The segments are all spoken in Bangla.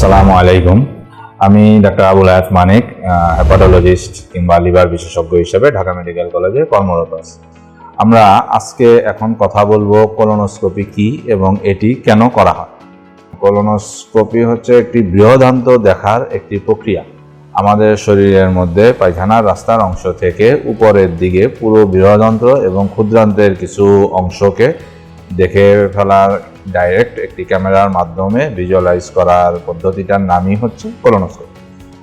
আসসালামু আলাইকুম। আমি ডাক্তার আবুল হায়াত মানিক হেপাটোলজিস্ট কিংবা লিভার বিশেষজ্ঞ হিসেবে ঢাকা মেডিকেল কলেজে কর্মরত আছি। আমরা আজকে এখন কথা বলব কোলোনোস্কোপি কি এবং এটি কেন করা হয়? কোলোনোস্কোপি হচ্ছে একটি বৃহদান্ত দেখার একটি প্রক্রিয়া। আমাদের শরীরের মধ্যে পায়খানার রাস্তার অংশ থেকে উপরের দিকে পুরো বৃহদন্ত্র এবং ক্ষুদ্রান্তের কিছু অংশকে দেখে ফেলার ডাইরেক্ট একটি ক্যামেরার মাধ্যমে ভিজুয়ালাইজ করার পদ্ধতিটার নামই হচ্ছে কোলোনোস্কোপি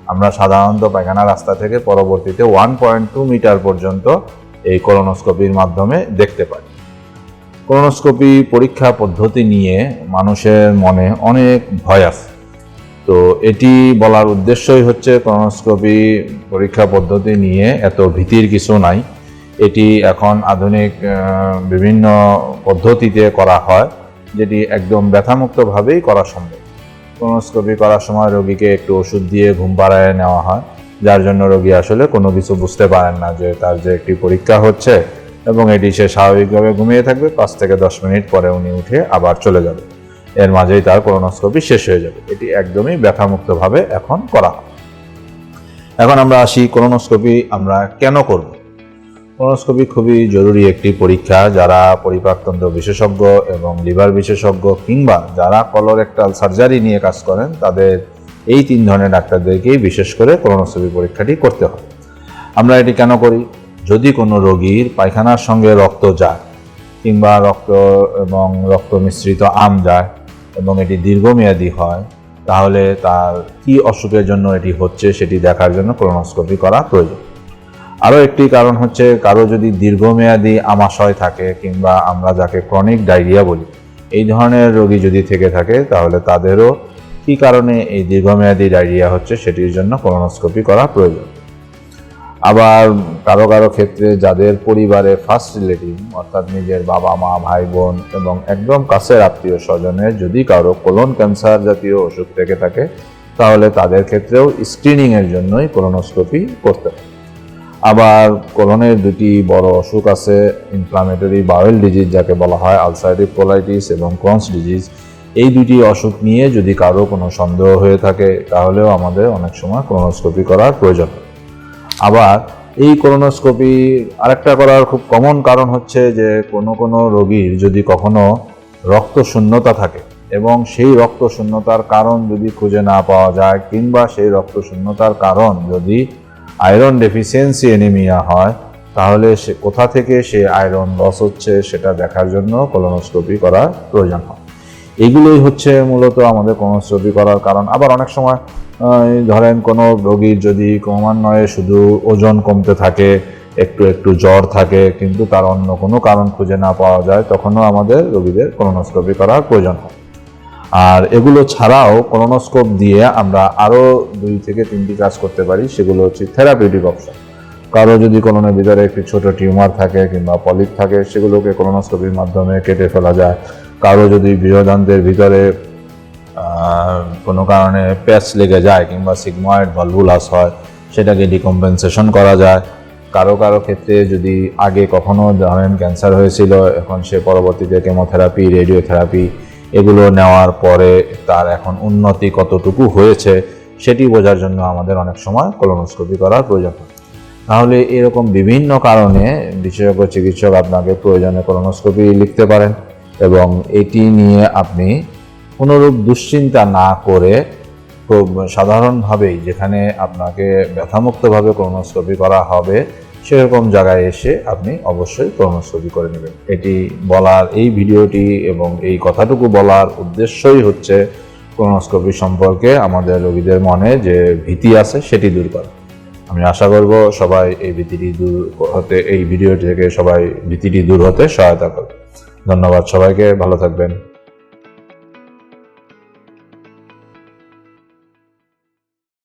আমরা সাধারণত পায়খানা রাস্তা থেকে পরবর্তীতে ওয়ান পয়েন্ট টু মিটার পর্যন্ত এই কোলোনোস্কোপির মাধ্যমে দেখতে পাই কোলোনোস্কোপি পরীক্ষা পদ্ধতি নিয়ে মানুষের মনে অনেক ভয় আছে। তো এটি বলার উদ্দেশ্যই হচ্ছে কোলোনোস্কোপি পরীক্ষা পদ্ধতি নিয়ে এত ভীতির কিছু নাই। এটি এখন আধুনিক বিভিন্ন পদ্ধতিতে করা হয়। যেটি একদম ব্যথামুক্তভাবেই করা সম্ভব। কোনোস্কোপি করার সময় রোগীকে একটু ওষুধ দিয়ে ঘুম পাড়ায় নেওয়া হয়, যার জন্য রোগী আসলে কোনো কিছু বুঝতে পারেন না যে তার যে একটি পরীক্ষা হচ্ছে এবং এটি সে স্বাভাবিকভাবে ঘুমিয়ে থাকবে, পাঁচ থেকে দশ মিনিট পরে উনি উঠে আবার চলে যাবে। এর মাঝেই তার কোলোনোস্কোপি শেষ হয়ে যাবে। এটি একদমই ব্যথামুক্তভাবে এখন করা হয়। এখন আমরা আসি কোলোনোস্কোপি আমরা কেন করব? কোলোনোস্কোপি খুবই জরুরি একটি পরীক্ষা। যারা পরিপাকতন্ত্র বিশেষজ্ঞ এবং লিভার বিশেষজ্ঞ কিংবা যারা কলোরেক্টাল সার্জারি নিয়ে কাজ করেন, তাদের এই তিন ধরনের ডাক্তারদেরকেই বিশেষ করে কোলোনোস্কোপি পরীক্ষাটি করতে হয় আমরা এটি কেন করি? যদি কোনো রোগীর পায়খানার সঙ্গে রক্ত যায় কিংবা রক্ত এবং রক্ত মিশ্রিত আম যায় এবং এটি দীর্ঘমেয়াদী হয়, তাহলে তার কি অসুখের জন্য এটি হচ্ছে সেটি দেখার জন্য কোলোনোস্কোপি করা প্রয়োজন। আরও একটি কারণ হচ্ছে কারও যদি দীর্ঘমেয়াদী আমাশয় থাকে কিংবা আমরা যাকে ক্রনিক ডায়রিয়া বলি, এই ধরনের রোগী যদি থেকে থাকে, তাহলে তাদেরও কি কারণে এই দীর্ঘমেয়াদী ডায়রিয়া হচ্ছে সেটির জন্য কোলোনোস্কোপি করা প্রয়োজন। আবার কারও কারও ক্ষেত্রে যাদের পরিবারে ফার্স্ট রিলেটিভ অর্থাৎ নিজের বাবা মা, ভাই বোন এবং একদম কাছের আত্মীয় স্বজনের যদি কারও কোলন ক্যান্সার জাতীয় অসুখ থেকে থাকে, তাহলে তাদের ক্ষেত্রেও স্ক্রিনিংয়ের জন্যই কোলোনোস্কোপি করতে হয় আবার কোলনের দুটি বড় অসুখ আছে ইনফ্লামেটরি বাউল ডিজিজ যাকে বলা হয় আলসারেটিভ কোলাইটিস এবং ক্রন্স ডিজিজ এই দুটি অসুখ নিয়ে যদি কারও কোনো সন্দেহ হয়ে থাকে, তাহলেও আমাদের অনেক সময় কোলোনোস্কোপি করার প্রয়োজন আবার এই কোলোনোস্কোপি আরেকটা করার খুব কমন কারণ হচ্ছে যে, কোনো কোনো রোগীর যদি কখনো রক্ত শূন্যতা থাকে এবং সেই রক্ত শূন্যতার কারণ যদি খুঁজে না পাওয়া যায়, কিংবা সেই রক্ত শূন্যতার কারণ যদি আয়রন ডেফিসিয়েন্সি এনিমিয়া হয়, তাহলে সে কোথা থেকে সে আয়রন লস হচ্ছে সেটা দেখার জন্য কলোনোস্কোপি করার প্রয়োজন হয়। এগুলোই হচ্ছে মূলত আমাদের কোলোনোস্কোপি করার কারণ। আবার অনেক সময় ধরেন কোনো রোগীর যদি ক্রমান্বয়ে শুধু ওজন কমতে থাকে, একটু একটু জ্বর থাকে, কিন্তু তার অন্য কোনো কারণ খুঁজে না পাওয়া যায়, তখনও আমাদের রোগীদের কোলোনোস্কোপি করার প্রয়োজন হয়। আর এগুলো ছাড়াও কোলোনোস্কোপ দিয়ে আমরা আরও দুই থেকে তিনটি কাজ করতে পারি, সেগুলো হচ্ছে থেরাপিউটিক অপশন কারও যদি কোলনের ভিতরে একটি ছোট টিউমার থাকে কিংবা পলিপ থাকে, সেগুলোকে কোলোনোস্কোপির মাধ্যমে কেটে ফেলা যায়। কারও যদি বৃহদান্তের ভিতরে কোনো কারণে প্যাচ লেগে যায় কিংবা সিগময়েড ভলভুলাস হয়, সেটাকে ডিকম্পেনসেশন করা যায়। কারও কারও ক্ষেত্রে যদি আগে কখনো ধরেন ক্যান্সার হয়েছিল, এখন সে পরবর্তীতে কেমোথেরাপি রেডিওথেরাপি এগুলো নেওয়ার পরে তার এখন উন্নতি কতটুকু হয়েছে সেটি বোঝার জন্য আমাদের অনেক সময় কোলোনোস্কোপি করার প্রয়োজন হয়। তাহলে এরকম বিভিন্ন কারণে বিশেষজ্ঞ চিকিৎসক আপনাকে প্রয়োজনে কোলোনোস্কোপি লিখতে পারেন এবং এটি নিয়ে আপনি কোনোরূপ দুশ্চিন্তা না করে সাধারণভাবেই যেখানে আপনাকে ব্যথামুক্তভাবে কোলোনোস্কোপি করা হবে সেরকম জায়গায় এসে আপনি অবশ্যই কোলোনোস্কোপি করে নেবেন। এটি বলার, এই ভিডিওটি এবং এই কথাটুকু বলার উদ্দেশ্যই হচ্ছে কোলোনোস্কোপি সম্পর্কে আমাদের রোগীদের মনে যে ভীতি আছে সেটি দূর করা। আমি আশা করব সবাই এই ভীতিটি দূর হতে, এই ভিডিওটি থেকে সবাই ভীতিটি দূর হতে সহায়তা করবে। ধন্যবাদ সবাইকে, ভালো থাকবেন।